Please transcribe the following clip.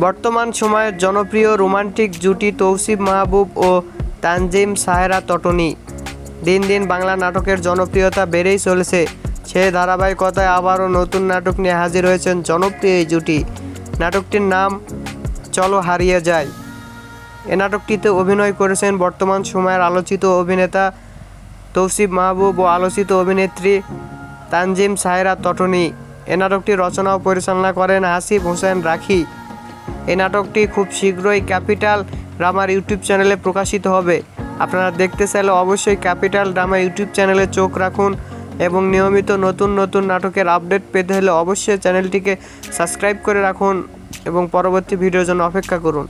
বর্তমান সময়ের জনপ্রিয় রোমান্টিক জুটি তৌসিফ মাহবুব ও তানজিম সাহেরা তটনি। দিন দিন বাংলা নাটকের জনপ্রিয়তা বেড়েই চলেছে। সেই ধারাবাহিকতায় আবারও নতুন নাটক নিয়ে হাজির হয়েছেন জনপ্রিয় এই জুটি। নাটকটির নাম চলো হারিয়ে যায়। এ নাটকটিতে অভিনয় করেছেন বর্তমান সময়ের আলোচিত অভিনেতা তৌসিফ মাহবুব ও আলোচিত অভিনেত্রী তানজিম সাহেরা তটনি। এ নাটকটি রচনা ও পরিচালনা করেন হাসিব হোসেন রাখি। এই নাটকটি খুব শীঘ্রই ক্যাপিটাল ড্রামার ইউটিউব চ্যানেলে প্রকাশিত হবে। আপনারা দেখতে চাইলে অবশ্যই ক্যাপিটাল ড্রামা ইউটিউব চ্যানেলে চোখ রাখুন এবং নিয়মিত নতুন নতুন নাটকের আপডেট পেতে হলে অবশ্যই চ্যানেলটিকে সাবস্ক্রাইব করে রাখুন এবং পরবর্তী ভিডিওর জন্য অপেক্ষা করুন।